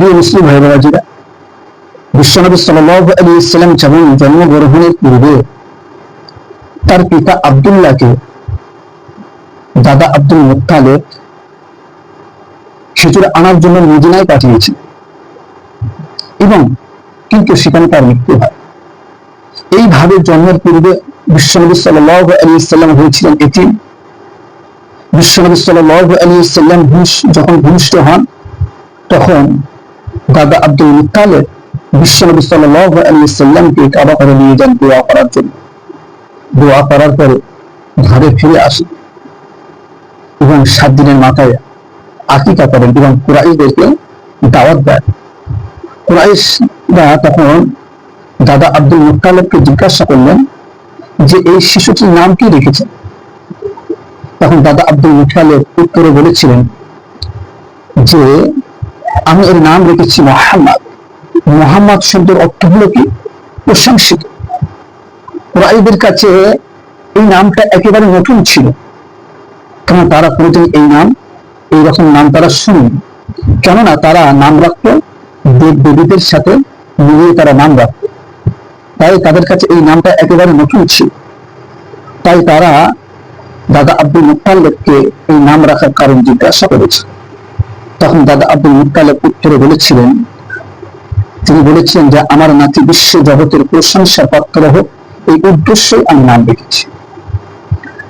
প্রিয় মুসলিম ভাই বাবাজিরা বিশ্বনবী সাল্লাহ আলী ইসলাম যেমন জন্মগ্রহণের পূর্বে তার পিতা আবদুল্লাহকে, দাদা আব্দুল মুক্তালেব খেজুর আনার জন্য মদিনায় পাঠিয়েছে এবং কিন্তু সেখানে তার মৃত্যু হয়। এইভাবে জন্মের পূর্বে বিশ্বনবী সাল্লাহ আলী ইসলাম হয়েছিলেন এটি বিশ্বনবী সাল্লাহ আলী ইসলাম যখন ভূমিষ্ঠ হন, তখন দাদা আব্দুল মুতালেব বিশ্বনবী সাল্লাহ আলী সাল্লামকে কাবা করে নিয়ে যান দোয়া করার জন্য। দোয়া করার পরে ঘরে ফিরে আসে এবং সাত দিনের মাথায় আকিকা করেন এবং কুরাইশদেরকে দাওয়াত দেন। কুরাইশরা তখন দাদা আব্দুল মুতালেবকে জিজ্ঞাসা করলেন যে, এই শিশুটির নাম কি রেখেছেন তখন দাদা আব্দুল মুতালেব উত্তরে বলেছিলেন যে আমি এর নাম রেখেছি মোহাম্মদ। মোহাম্মদ শব্দের অর্থ হলো কি? প্রশংসিত। কুরাইদের কাছে এই নামটা একেবারে নতুন ছিল। কেন তারা কোনোদিন এই নাম এইরকম নাম তারা শুনেনি। কেননা তারা নাম রাখত দেব দেবীদের সাথে মিলিয়ে তারা নাম রাখত। তাই তাদের কাছে এই নামটা একেবারে নতুন ছিল। তাই তারা দাদা আব্দুল মুক্তালেবকে এই নাম রাখার কারণ জিজ্ঞাসা করেছে। তখন দাদা আব্দুল মুক্তালেব উত্তরে বলেছিলেন, তিনি বলেছিলেন যে, আমার নাতি বিশ্ব জগতের প্রশংসার পাত্র হোক এই উদ্দেশ্যে আমি নাম রেখেছি।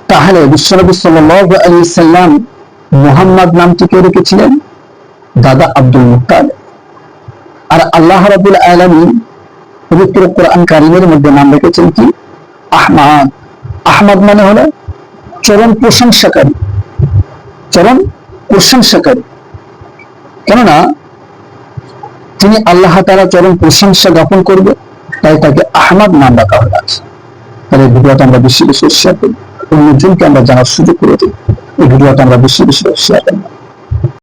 তাহলে বিশ্বনবী সাল্লাহ আলী সাল্লাম মোহাম্মদ নামটি কে রেখেছিলেন? দাদা আব্দুল মুক্তাল আর আল্লাহ রাবুল আলমী পবিত্র কোরআন কারিমের মধ্যে নাম রেখেছেন কি? আহমাদ। আহমদ মানে হলো চরম প্রশংসাকারী। চরম প্রশংসাকারী। কেননা, তিনি আল্লাহ তারা চরম প্রশংসা জ্ঞাপন করবে, তাই তাকে আহমাদ নাম রাখা হয়ে আছে তাহলে ভিডিওটা আমরা বেশি বেশি শেয়ার করি অন্যজনকে আমরা জানার সুযোগ করে দিই এই ভিডিওটা আমরা বেশি বেশি শেয়ার করি